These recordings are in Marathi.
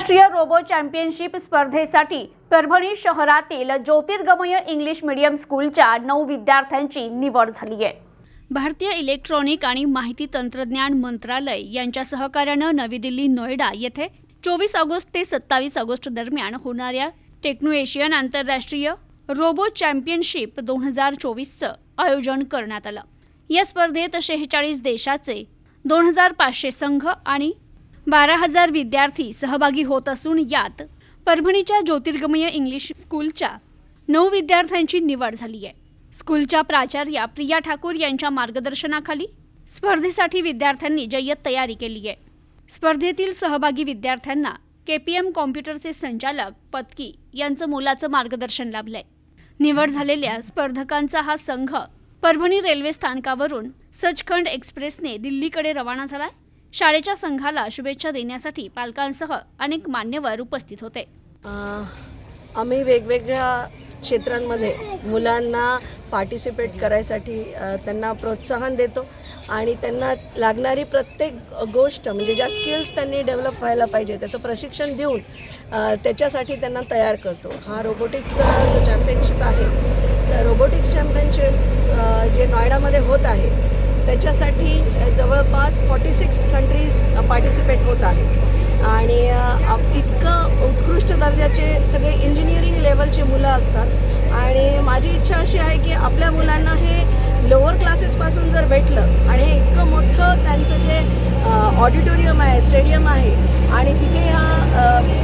आंतरराष्ट्रीय रोबो चॅम्पियनशिप स्पर्धेसाठी परभणी शहरातील ज्योतिर्गमय इंग्लिश मीडियम स्कूलच्या नऊ विद्यार्थ्यांची निवड झाली आहे. भारतीय इलेक्ट्रॉनिक आणि माहिती तंत्रज्ञान मंत्रालय यांच्या सहकार्यानं नवी दिल्ली नोएडा येथे चोवीस ऑगस्ट ते सत्तावीस ऑगस्ट दरम्यान होणाऱ्या टेक्नो एशियन आंतरराष्ट्रीय रोबो चॅम्पियनशिप दोन हजार चोवीसचं आयोजन करण्यात आलं. या स्पर्धेत शेहेचाळीस देशाचे दोन हजार पाचशे संघ आणि बारा हजार विद्यार्थी सहभागी होत असून यात परभणीच्या ज्योतिर्गमय इंग्लिश स्कूलच्या नऊ विद्यार्थ्यांची निवड झाली आहे. स्कूलच्या प्राचार्या प्रिया ठाकूर यांच्या मार्गदर्शनाखाली स्पर्धेसाठी विद्यार्थ्यांनी जय्यत तयारी केली आहे. स्पर्धेतील सहभागी विद्यार्थ्यांना के पी एम कॉम्प्युटरचे संचालक पत्की यांचं मोलाचं मार्गदर्शन लाभलंय. निवड झालेल्या स्पर्धकांचा हा संघ परभणी रेल्वे स्थानकावरून सचखंड एक्सप्रेसने दिल्लीकडे रवाना झालाय. शाळेच्या संघाला शुभेच्छा देण्यासाठी पालकांसह अनेक मान्यवर उपस्थित होते. आम्ही वेगवेगळ्या क्षेत्रांमध्ये मुलांना पार्टिसिपेट करायसाठी त्यांना प्रोत्साहन देतो आणि त्यांना लागणारी प्रत्येक गोष्ट म्हणजे ज्या स्किल्स त्यांनी डेव्हलप व्हायला पाहिजे त्याचं प्रशिक्षण देऊन त्याच्यासाठी त्यांना तयार करतो. हा रोबोटिक्सचा जो चॅम्पियनशिप आहे रोबोटिक्स चॅम्पियनशिप जे नोएडामध्ये होत आहे त्याच्यासाठी जवळपास फॉर्टी सिक्स कंट्रीज पार्टिसिपेट होत आहे आणि इतकं उत्कृष्ट दर्जाचे सगळे इंजिनिअरिंग लेवलचे मुलं असतात. आणि माझी इच्छा अशी आहे की आपल्या मुलांना हे लोअर क्लासेसपासून जर भेटलं आणि हे इतकं मोठं त्यांचं जे ऑडिटोरियम आहे स्टेडियम आहे आणि तिथे ह्या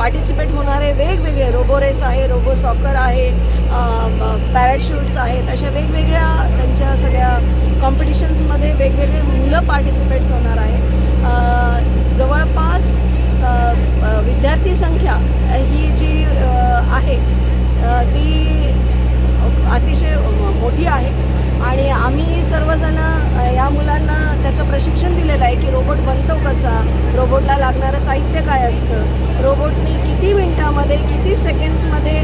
पार्टिसिपेट होणारे वेगवेगळे. रोबो रेस आहे रोबो सॉकर आहे पॅराशूट्स आहेत. अशा वेगवेगळ्या त्यांच्या सगळ्या कॉम्पिटिशन्समध्ये वेगवेगळे मुलं पार्टिसिपेट्स होणार आहे. जवळपास विद्यार्थी संख्या ही जी आहे ती अतिशय मोठी आहे आणि आम्ही सर्वजण अ, या मुलांना त्याचं प्रशिक्षण दिलेलं आहे की रोबोट बनतो कसा रोबोटला लागणारं साहित्य काय असतं रोबोटनी किती किती सेकंड्समध्ये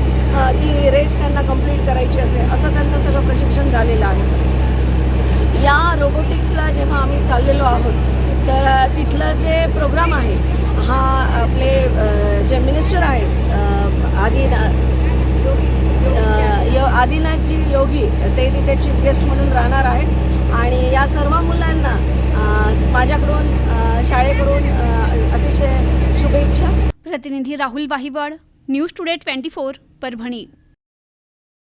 ती रेस त्यांना कंप्लीट करायची असेल असं त्यांचं सगळं प्रशिक्षण झालेलं आहे. या रोबोटिक्सला जेव्हा आम्ही चाललेलो आहोत तर तिथलं जे प्रोग्राम आहे हा आपले जे मिनिस्टर आहेत आदिना आदिनाथजी योगी ते तिथे चीफ गेस्ट म्हणून राहणार आहेत. आणि या सर्व मुलांना माझ्याकडून शाळेकडून अतिशय प्रतिनिधी Rahul Wahiwad news today twenty four Parbhani.